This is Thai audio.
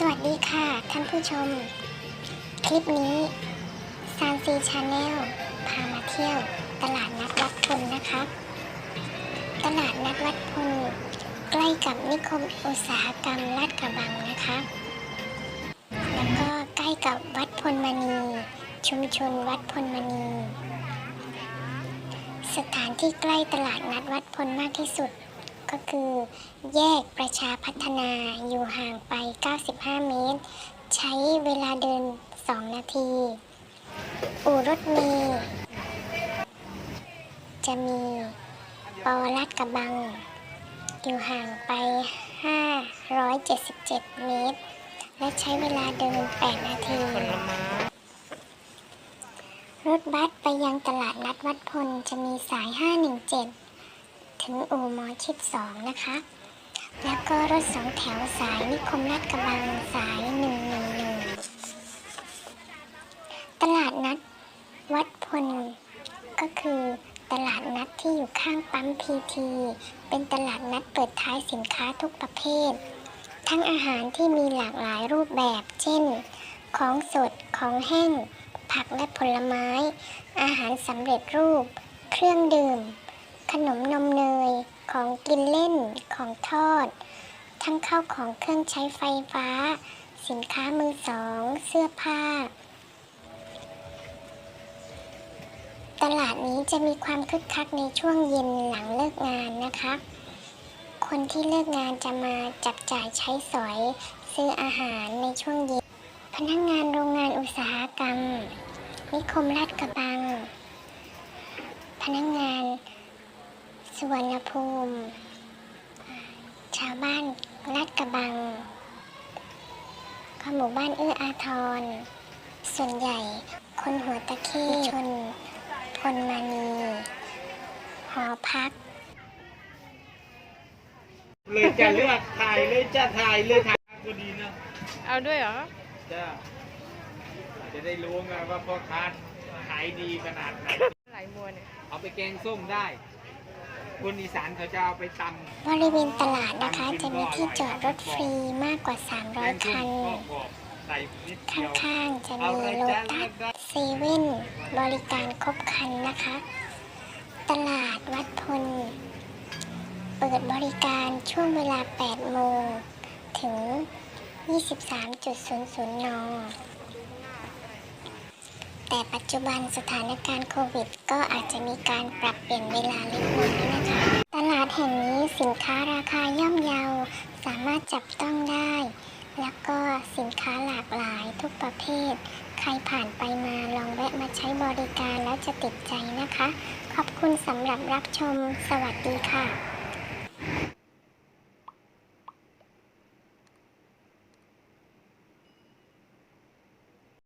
สวัสดีค่ะ ท่านผู้ชม คลิปนี้ซานซีชาแนลพามาเที่ยว ตลาดนัดวัดพลนะคะ ตลาดนัดวัดพลใกล้กับนิคมอุตสาหกรรมลาดกระบังนะคะ แล้วก็ใกล้กับวัดพลมณีชุมชนวัดพลมณี สถานที่ใกล้ตลาดนัดวัดพลมากที่สุด ก็คือ แยกประชาพัฒนาอยู่ห่างไป 95 เมตร ใช้เวลาเดิน 2 นาที อู่รถเมล์จะมีปอลาดกระบัง อยู่ห่างไป 577 เมตร และใช้เวลาเดิน 8 นาที รถบัสไปยังตลาดนัดวัดพลจะมีสาย 517 ถึงอู่หมอชิด2นะคะ แล้วก็รถสองแถวสายนิคมลาดกระบังสาย111ตลาดนัดวัดพล ก็คือตลาดนัดที่อยู่ข้างปั๊มพีที เป็นตลาดนัดเปิดท้ายสินค้าทุกประเภท ทั้งอาหารที่มีหลากหลายรูปแบบ เช่น ของสด ของแห้ง ผักและผลไม้ อาหารสำเร็จรูป เครื่องดื่ม ขนมนมเนย ของกินเล่น ของทอด ทั้งข้าวของเครื่องใช้ไฟฟ้า สินค้ามือสอง เสื้อผ้า ตลาดนี้จะมีความคึกคักในช่วงเย็นหลังเลิกงานนะคะ คนที่เลิกงานจะมาจับจ่ายใช้สอย ซื้ออาหารในช่วงเย็น พนักงานโรงงานอุตสาหกรรม นิคมลาดกระบัง พนักงาน สุวรรณภูมิ ชาวบ้านลาดกระบังก็หมู่บ้านเอื้ออาทร ส่วนใหญ่ คนหัวตะเข้ชนพลมานีหอพัก เลยจะเลือกถ่ายเลยจะถ่ายเลยถ่ายก็ดีนะเอาด้วยเหรอจ้าจะได้รู้ไงว่าพ่อค้าขายดีขนาดไหนไหลบัวเนี่ย เอาไปแกงส้มได้ คนอีสานเขาจะเอาไปตำบริเวณตลาดนะคะ จะมีที่จอดรถฟรีมากกว่าแกง300ส้คัมนก็บอกใส่นิดขเดียว้างๆ จะเอามีเลยโลจ้าตัเลือสกได้เซเว่นบริการครบครันนะคะ ตลาดวัดพล เปิดบริการช่วงเวลา 8 โมง ถึง 23.00 น แต่ปัจจุบันสถานการณ์โควิด ก็อาจจะมีการปรับเปลี่ยนเวลาเล็กน้อยนะคะ ตลาดแห่งนี้ สินค้าราคาย่อมเยา สามารถจับต้องได้ แล้วก็สินค้าหลากหลายทุกประเภท ใครผ่านไปมาลองแวะมาใช้บริการแล้วจะติดใจนะคะ ขอบคุณสำหรับรับชม สวัสดีค่ะ